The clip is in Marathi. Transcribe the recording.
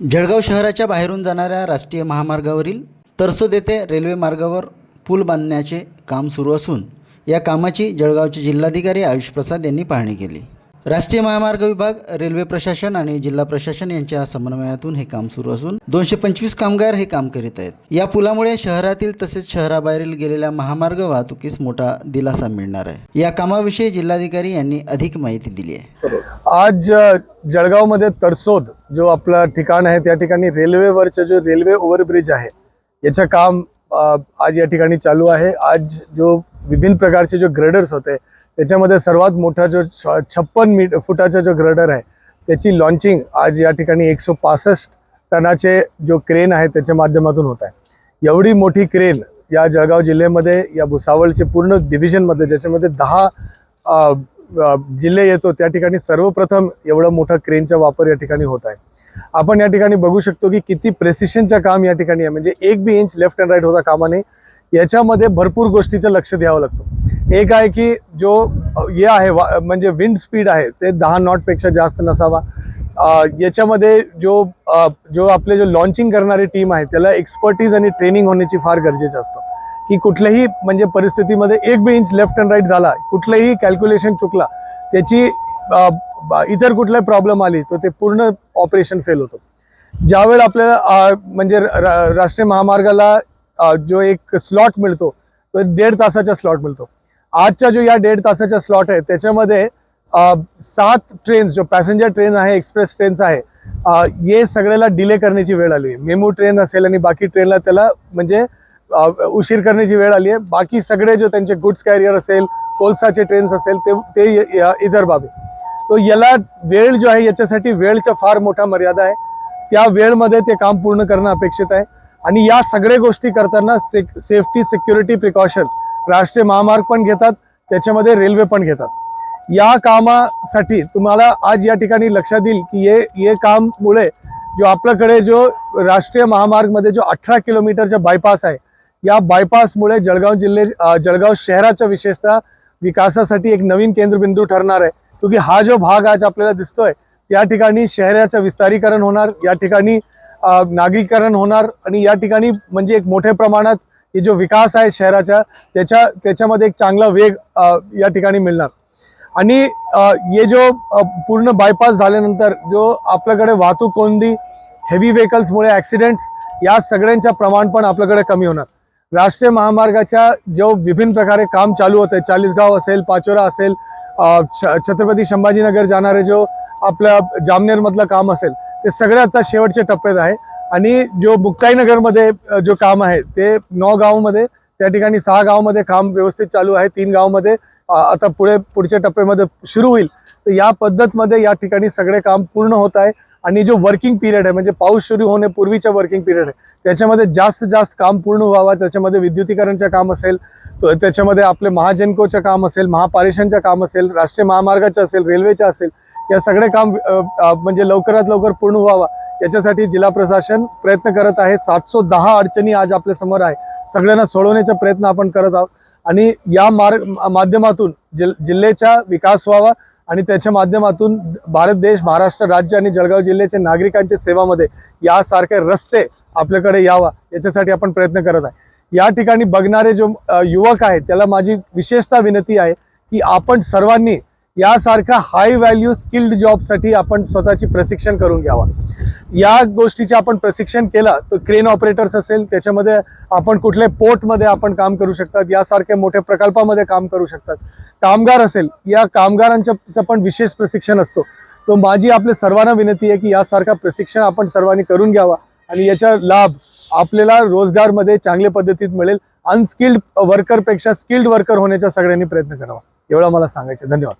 जळगाव शहराच्या बाहेरून जाणाऱ्या राष्ट्रीय महामार्गावरील तरसोद येथे रेल्वे मार्गावर पूल बांधण्याचे काम सुरू असून या कामाची जळगावचे जिल्हाधिकारी आयुष प्रसाद यांनी पाहणी केली. राष्ट्रीय महामार्ग विभाग रेल्वे प्रशासन आणि जिल्हा प्रशासन यांच्या समन्वयातून हे काम सुरू असून दोनशे पंचवीस कामगार हे काम करीत आहेत. या पुलामुळे शहरातील तसेच शहराबाहेरील गेलेल्या महामार्ग वाहतुकीस मोठा दिलासा मिळणार आहे. या कामाविषयी जिल्हाधिकारी यांनी अधिक माहिती दिली आहे. आज जळगावमध्ये तरसोद जो आपला ठिकाण आहे त्या ठिकाणी रेल्वेवरचं जो रेल्वे ओव्हरब्रिज आहे याचं काम आज या ठिकाणी चालू आहे. आज जो विभिन्न प्रकारचे जो ग्रेडर्स होते त्याच्यामध्ये सर्वात मोठा जो छ- छप्पन मी फुटाचा जो ग्रेडर आहे त्याची लॉन्चिंग आज या ठिकाणी एकशे पासष्ट टनाचे जो क्रेन आहे त्याच्या माध्यमातून होत आहे. एवढी मोठी क्रेन या जळगाव जिल्ह्यामध्ये या भुसावळचे पूर्ण डिव्हिजनमध्ये ज्याच्यामध्ये दहा जिल्हे येतो त्या ठिकाणी सर्वप्रथम एवढं मोठा क्रेनचा वापर या ठिकाणी होत आहे. आपण या ठिकाणी बघू शकतो की किती प्रेसिशनचं काम या ठिकाणी आहे. म्हणजे एक बी इंच लेफ्ट अँड राईट होता कामाने. याच्यामध्ये भरपूर गोष्टीचं लक्ष द्यावं लागतं. एक आहे की जो हे आहे वा- म्हणजे विंड स्पीड आहे ते दहा नॉटपेक्षा जास्त नसावा. याच्यामध्ये जो जो आपले जो लॉन्चिंग करणारी टीम आहे त्याला एक्सपर्टीज आणि ट्रेनिंग होण्याची फार गरजेचं असतं. की कुठल्याही म्हणजे परिस्थितीमध्ये एक बी इंच लेफ्ट अँड राईट झाला कुठलंही कॅल्क्युलेशन चुकला त्याची ब- इतर कुठलाही प्रॉब्लेम आली तर ते पूर्ण ऑपरेशन फेल होतं. ज्यावेळेला आपल्याला म्हणजे र- राष्ट्रीय महामार्गाला जो एक स्लॉट मिळतो तो दीड तासाचा स्लॉट मिळतो. आजचा जो या दीड तासाचा स्लॉट आहे त्याच्यामध्ये सात ट्रेन्स जो पॅसेंजर ट्रेन आहे एक्सप्रेस ट्रेन्स आहे ये सगळ्याला डिले करण्याची वेळ आली आहे. मेमू ट्रेन असेल आणि बाकी ट्रेनला त्याला म्हणजे उशीर करण्याची वेळ आली आहे. बाकी सगळे जो त्यांचे गुड्स कॅरियर असेल कोलसाचे ट्रेन्स असेल ते ते इतर बाबी तो याला वेळ जो आहे याच्यासाठी वेळचा फार मोठा मर्यादा आहे. त्या वेळमध्ये ते काम पूर्ण करणं अपेक्षित आहे. आणि या सगळ्या गोष्टी करताना से सेफ्टी सिक्युरिटी प्रिकॉशन्स राष्ट्रीय महामार्ग पण घेतात त्याच्यामध्ये रेल्वे पण घेतात. या कामासाठी तुम्हाला आज या ठिकाणी लक्षात येईल की हे हे काममुळे जो आपल्याकडे जो राष्ट्रीय महामार्गमध्ये जो अठरा किलोमीटरचा बायपास आहे या बायपासमुळे जळगाव जिल्हे जळगाव शहराच्या विशेषतः विकासासाठी एक नवीन केंद्रबिंदू ठरणार आहे. क्योंकि हा जो भाग आज आपल्याला दिसतोय त्या ठिकाणी शहराचं विस्तारीकरण होणार या ठिकाणी नागरीकरण होणार आणि या ठिकाणी म्हणजे एक मोठ्या प्रमाणात हे जो विकास आहे शहराचा त्याच्या त्याच्यामध्ये एक चांगला वेग या ठिकाणी मिळणार. आणि ये हे जो पूर्ण बायपास झाल्यानंतर जो आपल्याकडे वाहतूक कोंडी हेवी व्हेकल्समुळे ॲक्सिडेंट्स या सगळ्यांच्या प्रमाण पण आपल्याकडे कमी होणार. राष्ट्रीय महामार्गाच्या जो विभिन्न प्रकारे काम चालू होतं चाळीसगाव असेल पाचोरा असेल छ छत्रपती संभाजीनगर जाणारे जो आपलं जामनेरमधलं काम असेल ते सगळे आता शेवटच्या टप्प्यात आहे. आणि जो मुक्ताईनगरमध्ये जो काम आहे ते नौ गावमध्ये त्या ठिकाणी सहा गावामध्ये काम व्यवस्थित चालू आहे. तीन गावामध्ये आता पुढे पुढच्या टप्प्यामध्ये सुरू होईल. तर या पद्धतमध्ये या ठिकाणी सगळे काम पूर्ण होत आहे. आणि जो वर्किंग पिरियड आहे म्हणजे पाऊस सुरू होण्यापूर्वीचा वर्किंग पिरियड आहे त्याच्यामध्ये जास्त जास्त काम पूर्ण व्हावा त्याच्यामध्ये विद्युतीकरणचं काम असेल त्याच्यामध्ये आपले महाजनकोचं काम असेल महापारेषणचं काम असेल राष्ट्रीय महामार्गाचं असेल रेल्वेचं असेल या सगळे काम म्हणजे लवकरात लवकर पूर्ण व्हावा. याच्यासाठी जिल्हा प्रशासन प्रयत्न करत आहे. सातशे दहा अडचणी आज आपल्यासमोर आहे. सगळ्यांना सोडवण्याचा प्रयत्न आपण करत आहोत. आणि या मार्ग माध्यमातून जिल जिल्ह्याचा विकास व्हावा आणि त्याच्या माध्यमातून भारत देश महाराष्ट्र राज्य आणि जळगाव जिल्ह्याचे नागरिकांच्या सेवामध्ये यासारखे रस्ते आपल्याकडे यावा याच्यासाठी आपण प्रयत्न करत आहे. या ठिकाणी बघणारे जो युवक आहेत त्याला माझी विशेषतः विनंती आहे की आपण सर्वांनी यासारखा हाय व्हॅल्यू स्किल्ड जॉबसाठी आपण स्वतःची प्रशिक्षण करून घ्यावा. या गोष्टीचे आपण प्रशिक्षण केला तर क्रेन ऑपरेटर्स असेल त्याच्यामध्ये आपण कुठल्या पोर्टमध्ये आपण काम करू शकतात यासारख्या मोठ्या प्रकल्पामध्ये काम करू शकतात. कामगार असेल या कामगारांच्या पण विशेष प्रशिक्षण असतो. तो माझी आपल्या सर्वांना विनंती आहे की यासारखा प्रशिक्षण आपण सर्वांनी करून घ्यावा आणि याचा लाभ आपल्याला रोजगारमध्ये चांगल्या पद्धतीत मिळेल. अनस्किल्ड वर्करपेक्षा स्किल्ड वर्कर होण्याचा सगळ्यांनी प्रयत्न करावा. एवढा मला सांगायचं धन्यवाद.